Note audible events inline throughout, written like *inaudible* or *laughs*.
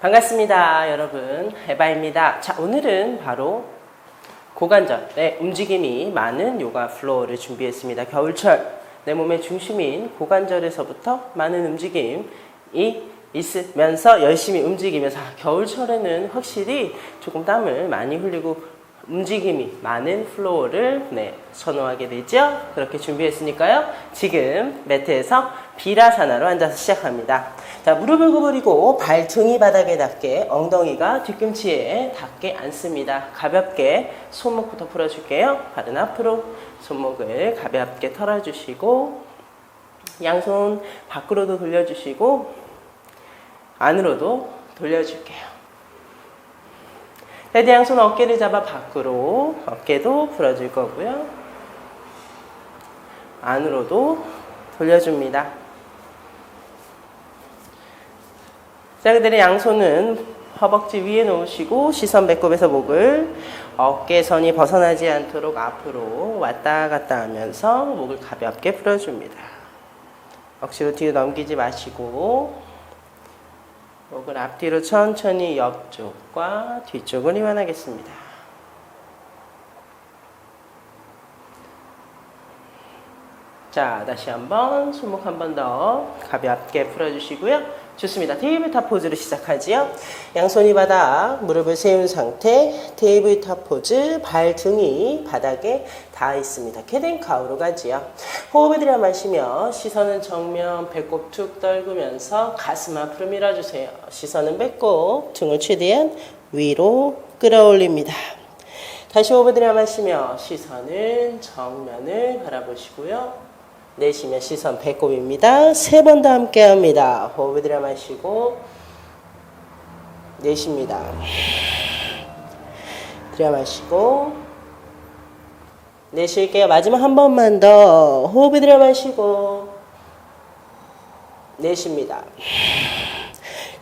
반갑습니다, 여러분. 에바입니다. 자, 오늘은 바로 고관절의 움직임이 많은 요가 플로어를 준비했습니다. 겨울철 내 몸의 중심인 고관절에서부터 많은 움직임이 있으면서 열심히 움직이면서 아, 겨울철에는 확실히 조금 땀을 많이 흘리고 움직임이 많은 플로어를 네, 선호하게 되죠. 그렇게 준비했으니까요. 지금 매트에서 비라사나로 앉아서 시작합니다. 자, 무릎을 구부리고 발등이 바닥에 닿게 엉덩이가 뒤꿈치에 닿게 앉습니다. 가볍게 손목부터 풀어줄게요. 발은 앞으로 손목을 가볍게 털어주시고 양손 밖으로도 돌려주시고 안으로도 돌려줄게요. 헤드 양손 어깨를 잡아 밖으로 어깨도 풀어줄 거고요. 안으로도 돌려줍니다. 자, 그대로 양손은 허벅지 위에 놓으시고 시선 배꼽에서 목을 어깨선이 벗어나지 않도록 앞으로 왔다 갔다 하면서 목을 가볍게 풀어줍니다. 억지로 뒤로 넘기지 마시고 목을 앞뒤로 천천히 옆쪽과 뒤쪽을 이완하겠습니다. 자, 다시 한번 손목 한 번 더 가볍게 풀어주시고요. 좋습니다. 테이블 탑 포즈로 시작하지요. 양손이 바닥, 무릎을 세운 상태, 테이블 탑 포즈, 발 등이 바닥에 닿아 있습니다. 캐덴카우로 가지요. 호흡을 들여 마시며 시선은 정면, 배꼽 툭 떨구면서 가슴 앞으로 밀어주세요. 시선은 배꼽, 등을 최대한 위로 끌어올립니다. 다시 호흡을 들여 마시며 시선은 정면을 바라보시고요. 내쉬면 시선 배꼽입니다. 세 번 더 함께 합니다. 호흡을 들여 마시고 내쉽니다. 들여 마시고 내쉴게요. 마지막 한 번만 더 호흡을 들여 마시고 내쉽니다.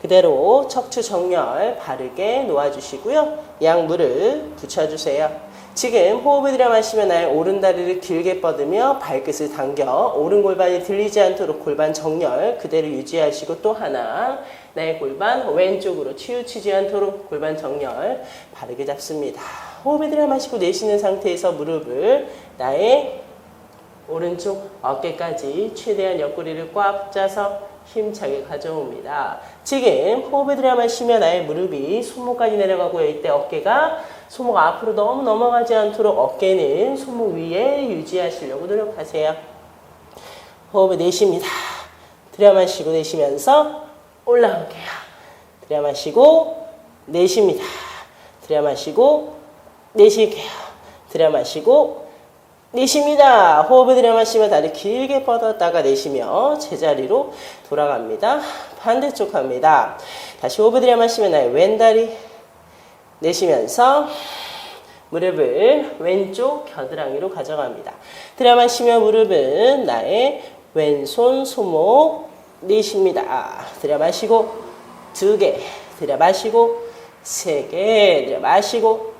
그대로 척추 정렬 바르게 놓아주시고요. 양 무릎 붙여주세요. 지금 호흡을 들여 마시면 나의 오른 다리를 길게 뻗으며 발끝을 당겨 오른 골반이 들리지 않도록 골반 정렬 그대로 유지하시고 또 하나 나의 골반 왼쪽으로 치우치지 않도록 골반 정렬 바르게 잡습니다. 호흡을 들여 마시고 내쉬는 상태에서 무릎을 나의 오른쪽 어깨까지 최대한 옆구리를 꽉 짜서 힘차게 가져옵니다. 지금 호흡을 들여 마시며 나의 무릎이 손목까지 내려가고 이때 어깨가 손목 앞으로 너무 넘어가지 않도록 어깨는 손목 위에 유지하시려고 노력하세요. 호흡을 내쉽니다. 들여 마시고 내쉬면서 올라올게요. 들여 마시고 내쉽니다. 들여 마시고 내쉴게요. 들여 마시고 내쉽니다. 호흡을 들여 마시며 다리 길게 뻗었다가 내쉬며 제자리로 돌아갑니다. 반대쪽 합니다. 다시 호흡을 들여 마시며 나의 왼다리 내쉬면서 무릎을 왼쪽 겨드랑이로 가져갑니다. 들여 마시며 무릎은 나의 왼손 손목 내쉽니다. 들여 마시고 두 개, 들여 마시고 세 개, 들여 마시고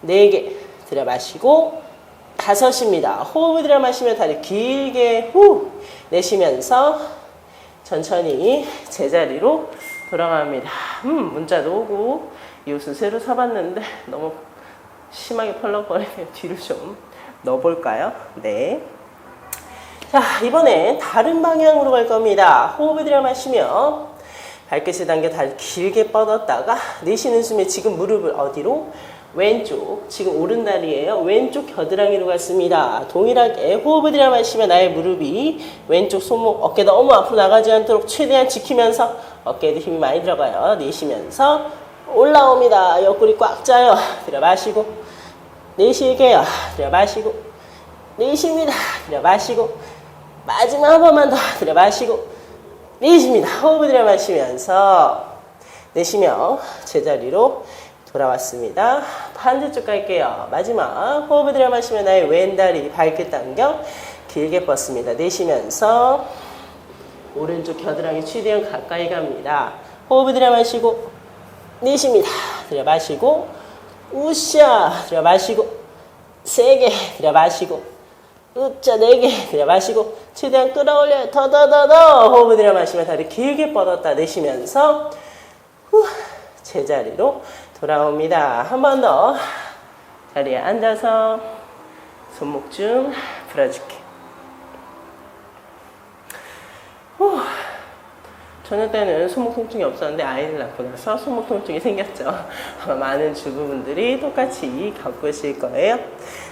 네 개, 들여 마시고 다섯입니다. 호흡을 들여 마시며 다리 길게 후 내쉬면서 천천히 제자리로 돌아갑니다. 음, 문자도 오고 이 옷은 새로 사봤는데 너무 심하게 펄럭거리네요. 뒤로 좀 넣어볼까요? 네. 자, 이번엔 다른 방향으로 갈 겁니다. 호흡을 들여 마시며 발끝을 당겨 다리 길게 뻗었다가 내쉬는 숨에 지금 무릎을 어디로? 왼쪽, 지금 오른다리예요. 왼쪽 겨드랑이로 갔습니다. 동일하게 호흡을 들여 마시며 나의 무릎이 왼쪽 손목, 어깨 너무 앞으로 나가지 않도록 최대한 지키면서 어깨에도 힘이 많이 들어가요. 내쉬면서 올라옵니다. 옆구리 꽉 짜요. *laughs* 들여 마시고 내쉴게요. 들여 마시고 내쉽니다. 들여 마시고 마지막 한 번만 더 들여 마시고 내쉽니다. 호흡을 들여 마시면서 내쉬며 제자리로 돌아왔습니다. 반대쪽 갈게요. 마지막 호흡을 들여 마시면 나의 왼다리 발끝 당겨 길게 뻗습니다. 내쉬면서 오른쪽 겨드랑이 최대한 가까이 갑니다. 호흡을 들여 마시고 내쉽니다. 들여 마시고 우샤 들여 마시고 세 개 들여 마시고 으짜 네 개 들여 마시고 최대한 끌어올려요. 더, 더, 더, 더. 호흡을 들여 마시면 다리 길게 뻗었다 내쉬면서 후, 제자리로 돌아옵니다. 한 번 더. 자리에 앉아서 손목 좀 풀어줄게. 후. 저녁 때는 손목 통증이 없었는데 아이를 낳고 나서 손목 통증이 생겼죠. 많은 주부분들이 똑같이 겪으실 거예요.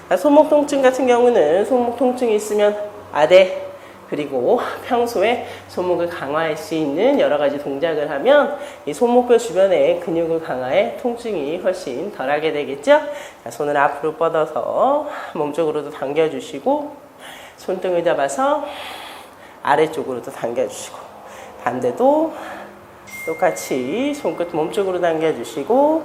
자, 손목 통증 같은 경우는 손목 통증이 있으면 아대 그리고 평소에 손목을 강화할 수 있는 여러 가지 동작을 하면 이 손목뼈 주변의 근육을 강화해 통증이 훨씬 덜하게 되겠죠. 자, 손을 앞으로 뻗어서 몸쪽으로도 당겨주시고 손등을 잡아서 아래쪽으로도 당겨주시고 반대도 똑같이 손끝 몸쪽으로 당겨주시고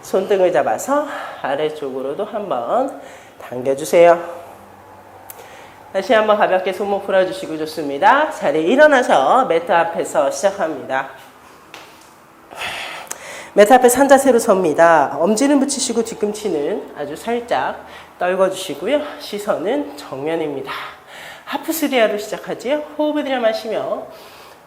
손등을 잡아서 아래쪽으로도 한번 당겨주세요. 다시 한번 가볍게 손목 풀어주시고 좋습니다. 자리에 일어나서 매트 앞에서 시작합니다. 매트 앞에 산 자세로 섭니다. 엄지는 붙이시고 뒤꿈치는 아주 살짝 떨궈주시고요. 시선은 정면입니다. 하프스리아로 시작하지요. 호흡을 들여 마시며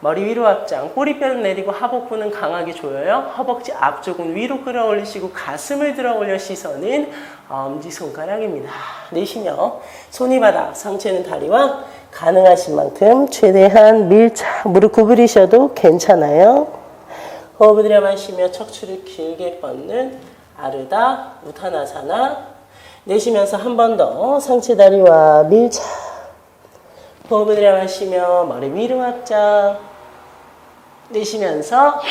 머리 위로 확장, 꼬리뼈를 내리고 하복부는 강하게 조여요. 허벅지 앞쪽은 위로 끌어올리시고 가슴을 들어 올려 시선은 엄지손가락입니다. 내쉬며 손이 바닥, 상체는 다리와 가능하신 만큼 최대한 밀착, 무릎 구부리셔도 괜찮아요. 호흡을 들여 마시며 척추를 길게 뻗는 아르다, 우타나사나 내쉬면서 한 번 더 상체 다리와 밀착 호흡을 들여 마시며 머리 위로 확장 내쉬면서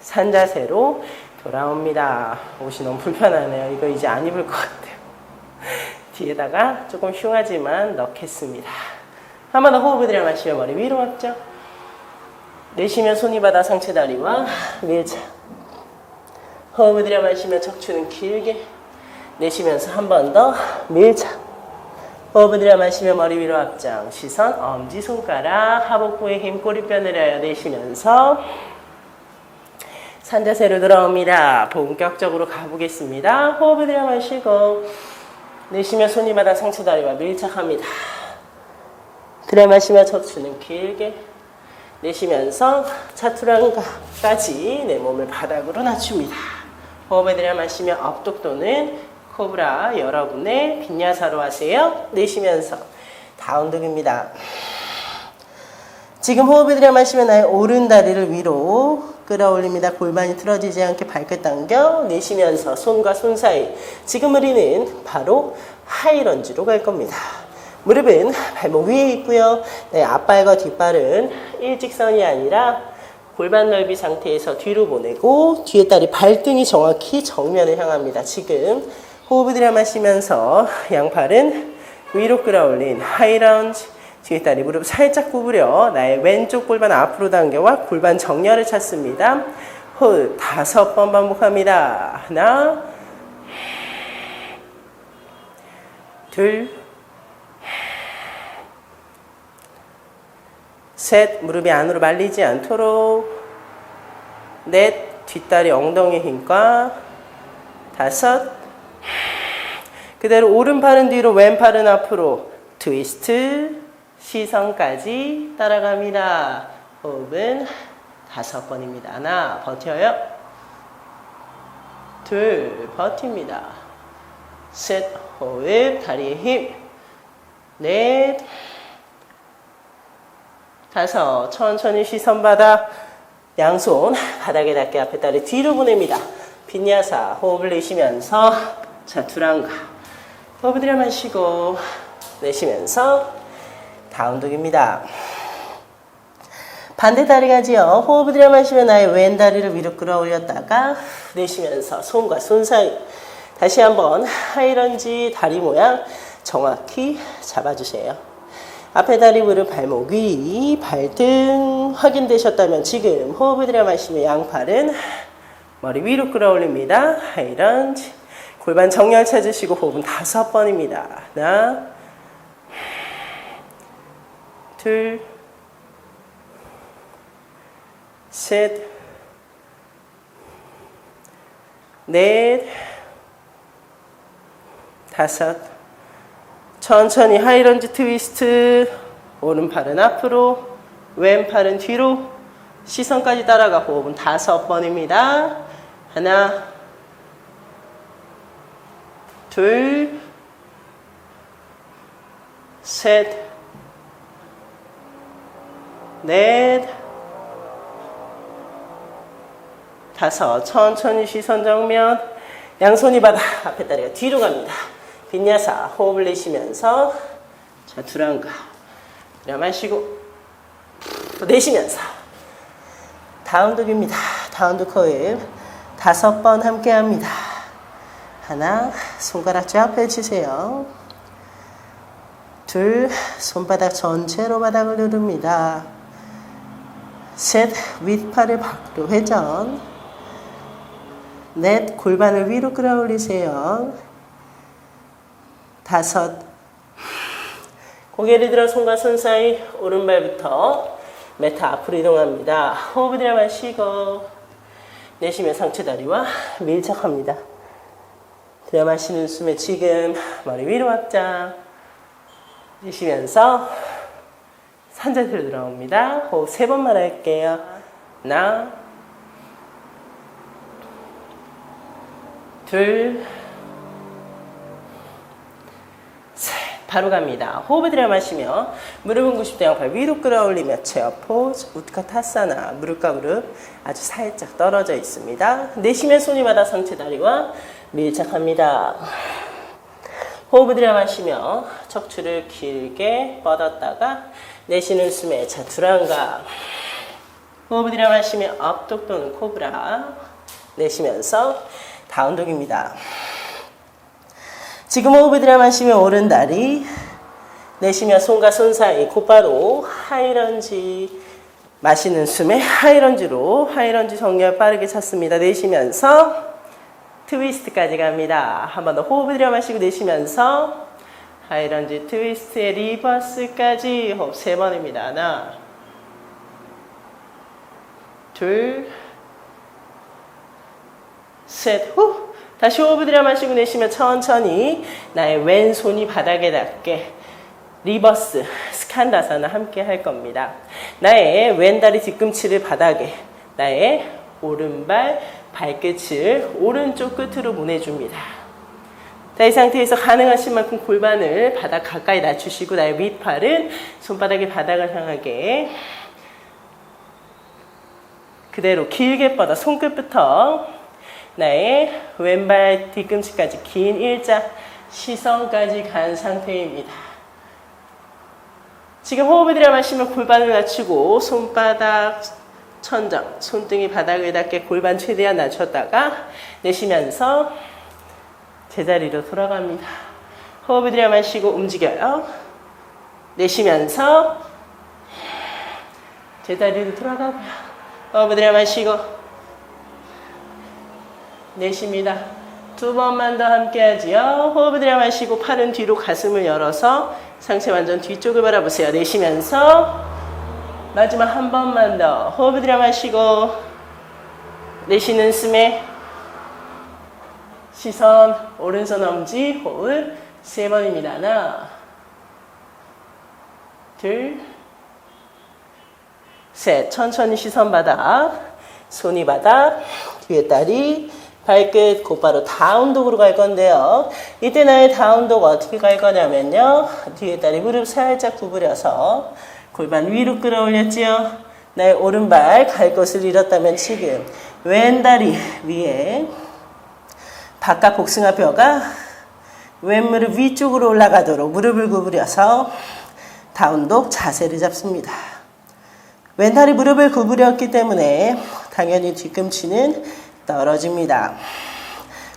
산자세로 돌아옵니다. 옷이 너무 불편하네요. 이거 이제 안 입을 것 같아요. *laughs* 뒤에다가 조금 흉하지만 넣겠습니다. 한 번 더 호흡을 들여 마시며 머리 위로 확장 내쉬면 손이 바다 상체 다리와 밀착 호흡을 들여 마시며 척추는 길게 내쉬면서 한 번 더 밀착 호흡을 들여 마시며 머리 위로 확장 시선 엄지손가락 하복부에 힘 꼬리뼈 내려요 내쉬면서 산자세로 들어옵니다 본격적으로 가보겠습니다 호흡을 들여 마시고 내쉬며 손이 바닥 상체 다리와 밀착합니다 들여 마시며 척추는 길게 내쉬면서 차투랑가까지 내 몸을 바닥으로 낮춥니다 호흡을 들여 마시며 업독 또는 코브라 여러분의 빈야사로 하세요. 내쉬면서 다운독입니다. 지금 호흡을 들여 마시면 나의 오른 다리를 위로 끌어올립니다. 골반이 틀어지지 않게 발끝 당겨 내쉬면서 손과 손 사이 지금 우리는 바로 하이런지로 갈 겁니다. 무릎은 발목 위에 있고요. 네, 앞발과 뒷발은 일직선이 아니라 골반 넓이 상태에서 뒤로 보내고 뒤에 다리 발등이 정확히 정면을 향합니다. 지금 호흡을 들여 마시면서 양팔은 위로 끌어올린 하이라운지 뒤에 다리 무릎 살짝 구부려 나의 왼쪽 골반 앞으로 당겨와 골반 정렬을 찾습니다. 호흡 다섯 번 반복합니다. 하나 둘 셋, 무릎이 안으로 말리지 않도록. 넷, 뒷다리 엉덩이 힘과. 다섯, 그대로 오른팔은 뒤로, 왼팔은 앞으로. 트위스트, 시선까지 따라갑니다. 호흡은 다섯 번입니다. 하나, 버텨요. 둘, 버팁니다. 셋, 호흡, 다리에 힘. 넷, 다섯, 천천히 시선 바닥, 양손 바닥에 닿게 앞에 다리 뒤로 보냅니다. 빈야사, 호흡을 내쉬면서 자투랑가. 호흡을 들여 마시고 내쉬면서 다운독입니다. 반대 다리 가지요. 호흡을 들여 마시면 나의 왼 다리를 위로 끌어올렸다가 내쉬면서 손과 손 사이 다시 한번 하이런지 다리 모양 정확히 잡아주세요. 앞에 다리 무릎 발목 위 발등 확인되셨다면 지금 호흡을 들여 마시며 양팔은 머리 위로 끌어올립니다. 하이런지 골반 정렬 찾으시고 호흡은 다섯 번입니다. 하나 둘 셋, 넷, 다섯, 천천히 하이런지 트위스트. 오른팔은 앞으로, 왼팔은 뒤로. 시선까지 따라가 호흡은 다섯 번입니다. 하나, 둘, 셋, 넷, 다섯. 천천히 시선 정면. 양손이 바다. 앞에 다리가 뒤로 갑니다. 빈야사. 호흡을 내쉬면서. 자, 두랑가. 내려 마시고. 내쉬면서. 다운독입니다. 다운독 호흡. 다섯 번 함께 합니다. 하나. 손가락 쫙 펼치세요. 둘. 손바닥 전체로 바닥을 누릅니다. 셋. 윗팔을 밖으로 회전. 넷, 골반을 위로 끌어올리세요. 다섯, 고개를 들어 손과 손 사이 오른발부터 매트 앞으로 이동합니다. 호흡을 들여 마시고 내쉬며 상체 다리와 밀착합니다. 들여 마시는 숨에 지금 머리 위로 확장 내쉬면서 산자세로 들어옵니다. 호흡 세 번만 할게요. 하나 둘, 셋. 바로 갑니다. 호흡을 들여 마시며 무릎은 90도 양팔 위로 끌어올리며 체어 포즈, 우트카타사나 무릎과 무릎 아주 살짝 떨어져 있습니다. 내쉬면 손이 바다 상체 다리와 밀착합니다. 호흡을 들여 마시며 척추를 길게 뻗었다가 내쉬는 숨에 자두란가 호흡을 들여 마시며 앞독 또는 코브라 내쉬면서 다운독입니다. 지금 호흡을 들여 마시며 오른 다리 내쉬며 손과 손 사이 곧바로 하이런지 마시는 숨에 하이런지로 하이런지 정렬 빠르게 찾습니다. 내쉬면서 트위스트까지 갑니다. 한 번 더 호흡을 들여 마시고 내쉬면서 하이런지 트위스트의 리버스까지 호흡 세 번입니다. 하나 둘 셋, 후. 다시 호흡을 들여 마시고 내쉬며 천천히 나의 왼손이 바닥에 닿게 리버스 스칸다사나 함께 할 겁니다. 나의 왼다리 뒤꿈치를 바닥에 나의 오른발 발끝을 오른쪽 끝으로 보내줍니다. 자, 이 상태에서 가능하신 만큼 골반을 바닥 가까이 낮추시고 나의 윗팔은 손바닥이 바닥을 향하게 그대로 길게 뻗어 손끝부터 나의 왼발 뒤꿈치까지 긴 일자 시선까지 간 상태입니다. 지금 호흡을 들여 마시면 골반을 낮추고 손바닥 천정, 손등이 바닥을 닿게 골반 최대한 낮췄다가 내쉬면서 제자리로 돌아갑니다. 호흡을 들여 마시고 움직여요. 내쉬면서 제자리로 돌아가고요. 호흡을 들여 마시고 내쉽니다. 두 번만 더 함께 하지요. 호흡을 들여 마시고 팔은 뒤로 가슴을 열어서 상체 완전 뒤쪽을 바라보세요. 내쉬면서 마지막 한 번만 더 호흡을 들여 마시고 내쉬는 숨에 시선 오른손 엄지 호흡 세 번입니다. 하나 둘 셋. 천천히 시선 바닥 손이 바닥 뒤에 다리 발끝 곧바로 다운독으로 갈 건데요. 이때 나의 다운독 어떻게 갈 거냐면요. 뒤에 다리 무릎 살짝 구부려서 골반 위로 끌어올렸지요. 나의 오른발 갈 곳을 잃었다면 지금 왼 다리 위에 바깥 복숭아 뼈가 왼무릎 위쪽으로 올라가도록 무릎을 구부려서 다운독 자세를 잡습니다. 왼다리 무릎을 구부렸기 때문에 당연히 뒤꿈치는 떨어집니다.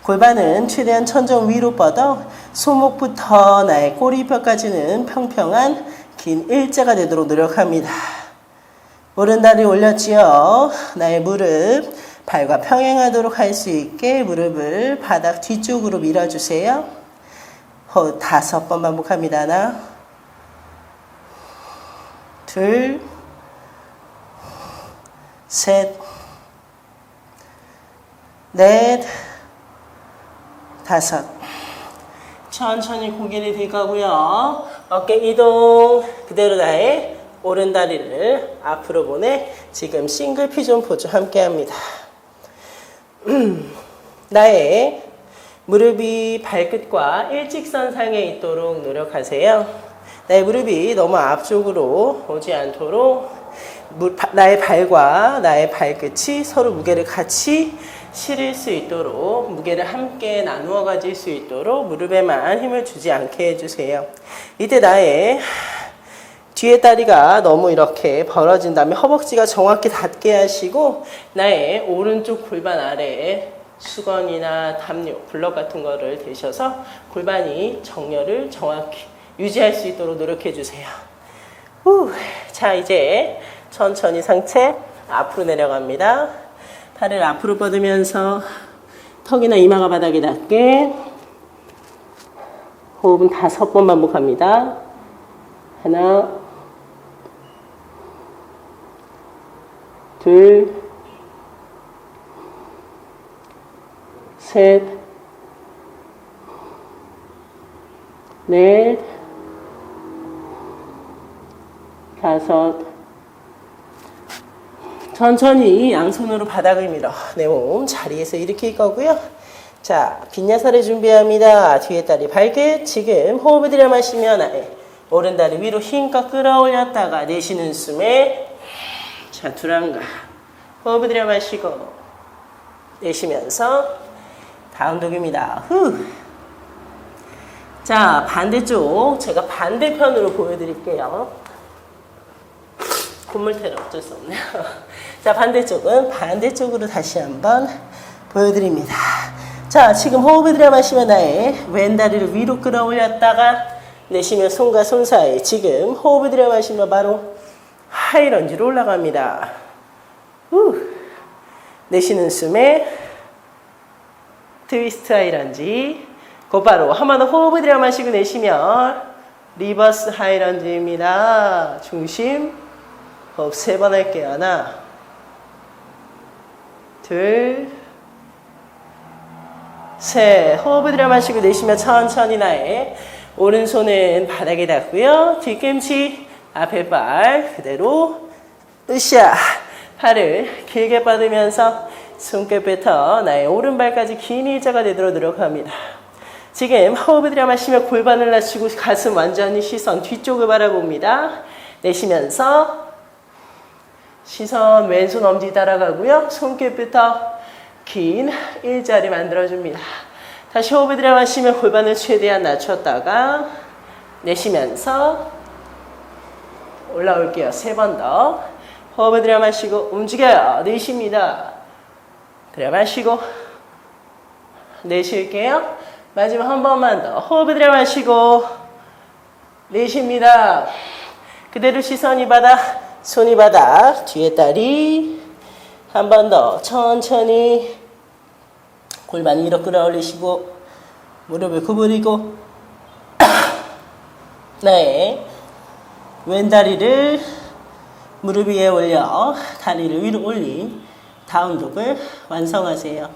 골반은 최대한 천정 위로 뻗어 손목부터 나의 꼬리뼈까지는 평평한 긴 일자가 되도록 노력합니다. 오른 다리 올렸지요. 나의 무릎 발과 평행하도록 할 수 있게 무릎을 바닥 뒤쪽으로 밀어주세요. 호 다섯 번 반복합니다. 하나, 둘, 셋, 넷, 다섯. 천천히 고개를 들고요. 어깨 이동. 그대로 나의 오른 다리를 앞으로 보내 지금 싱글 피존 포즈 함께 합니다. 나의 무릎이 발끝과 일직선상에 있도록 노력하세요. 나의 무릎이 너무 앞쪽으로 오지 않도록 나의 발과 나의 발끝이 서로 무게를 같이 실을 수 있도록 무게를 함께 나누어 가질 수 있도록 무릎에만 힘을 주지 않게 해주세요. 이때 나의 뒤에 다리가 너무 이렇게 벌어진 다음에 허벅지가 정확히 닿게 하시고 나의 오른쪽 골반 아래에 수건이나 담요, 블럭 같은 거를 대셔서 골반이 정렬을 정확히 유지할 수 있도록 노력해 주세요. 후. 자, 이제 천천히 상체 앞으로 내려갑니다. 팔을 앞으로 뻗으면서 턱이나 이마가 바닥에 닿게 호흡은 다섯 번 반복합니다. 하나, 둘, 셋, 넷, 다섯. 천천히 양손으로 바닥을 밀어 내 몸 자리에서 일으킬 거고요. 자, 빈야사를 준비합니다. 뒤에 다리 발끝. 지금 호흡을 들여 마시면 아래 오른 다리 위로 힘껏 끌어올렸다가 내쉬는 숨에 자, 두랑가. 호흡을 들여 마시고 내쉬면서 다운독입니다. 후. 자, 반대쪽 제가 반대편으로 보여드릴게요. 콧물테러 어쩔 수 없네요. *laughs* 자, 반대쪽은 반대쪽으로 다시 한번 보여드립니다. 자, 지금 호흡을 들여 마시면 나의 왼 다리를 위로 끌어올렸다가 내쉬면 손과 손 사이 지금 호흡을 들여 마시면 바로 하이런지로 올라갑니다. 후. 내쉬는 숨에 트위스트 하이런지 곧바로 한 번 더 호흡을 들여 마시고 내쉬면 리버스 하이런지입니다. 중심 호흡 세 번 할게요. 하나 둘 셋. 호흡을 들여 마시고 내쉬면 천천히 나의 오른손은 바닥에 닿고요. 뒤꿈치 앞에 발 그대로 으쌰. 팔을 길게 뻗으면서 손끝부터 나의 오른발까지 긴 일자가 되도록 노력합니다. 지금 호흡을 들여 마시며 골반을 낮추고 가슴 완전히 시선 뒤쪽을 바라봅니다. 내쉬면서 시선 왼손 엄지 따라가고요. 손끝부터 긴 일자리 만들어줍니다. 다시 호흡을 들여 마시며 골반을 최대한 낮췄다가 내쉬면서 올라올게요. 세 번 더. 호흡을 들여 마시고 움직여요. 내쉽니다. 들여 마시고 내쉴게요. 마지막 한 번만 더. 호흡을 들여 마시고 내쉽니다. 그대로 시선이 바닥, 손이 바닥, 뒤에 다리 한 번 더 천천히 골반 위로 끌어올리시고 무릎을 구부리고 *coughs* 네 왼다리를 무릎 위에 올려 다리를 위로 올린 다운독을 완성하세요.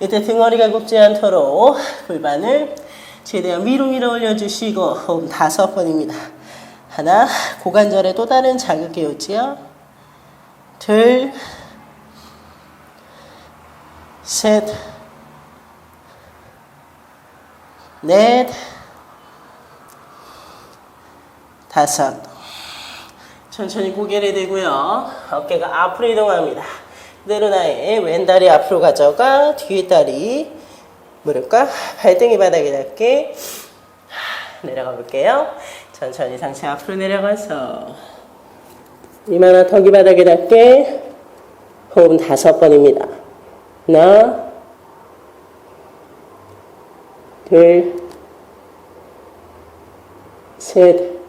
이때 등허리가 굽지 않도록 골반을 최대한 위로 밀어 올려주시고 호흡 다섯 번입니다. 하나, 고관절에 또 다른 자극이 오지요. 둘, 셋, 넷, 다섯. 천천히 고개를 들고요. 어깨가 앞으로 이동합니다. 그대로 나의 왼다리 앞으로 가져가 뒤에 다리 무릎과 발등이 바닥에 닿게 내려가 볼게요. 천천히 상체 앞으로 내려가서 이마나 턱이 바닥에 닿게 호흡은 다섯 번입니다. 하나, 둘, 셋,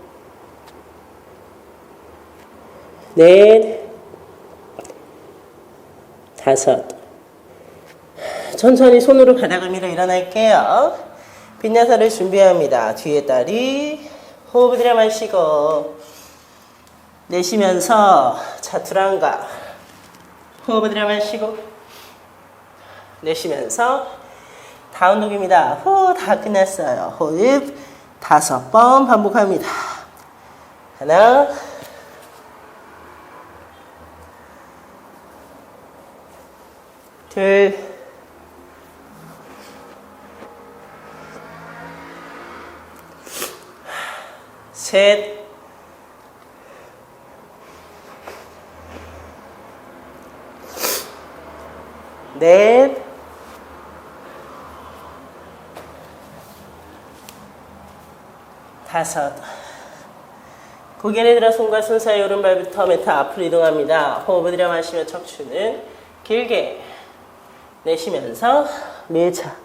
넷, 다섯. 천천히 손으로 바닥을 밀어 일어날게요. 빈야사를 준비합니다. 뒤에 다리 호흡을 들여 마시고 내쉬면서 차투랑가 호흡을 들여 마시고 내쉬면서 다운 독입니다. 후, 다 끝났어요. 호흡 다섯 번 반복합니다. 하나, 둘, 셋, 넷, 다섯. 고개를 들어 손과 손 사이 오른발부터 메타 앞으로 이동합니다. 호흡을 들여 마시며 척추는 길게 내쉬면서 밀착.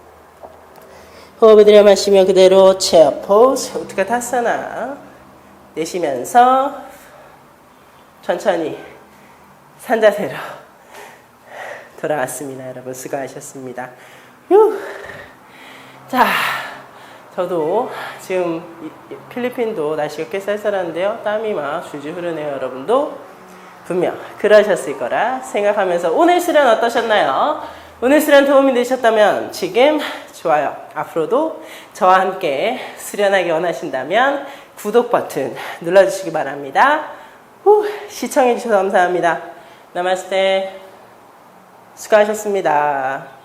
호흡을 들여 마시며 그대로 체어 포즈, 우트가 타사나. 내쉬면서 천천히 산자세로 돌아왔습니다. 여러분 수고하셨습니다. 휴. 자, 저도 지금 필리핀도 날씨가 꽤 쌀쌀한데요. 땀이 막 줄줄 흐르네요. 여러분도 분명 그러셨을 거라 생각하면서 오늘 수련 어떠셨나요? 오늘 수련 도움이 되셨다면 지금 좋아요. 앞으로도 저와 함께 수련하기 원하신다면 구독 버튼 눌러주시기 바랍니다. 후, 시청해주셔서 감사합니다. 나마스테. 수고하셨습니다.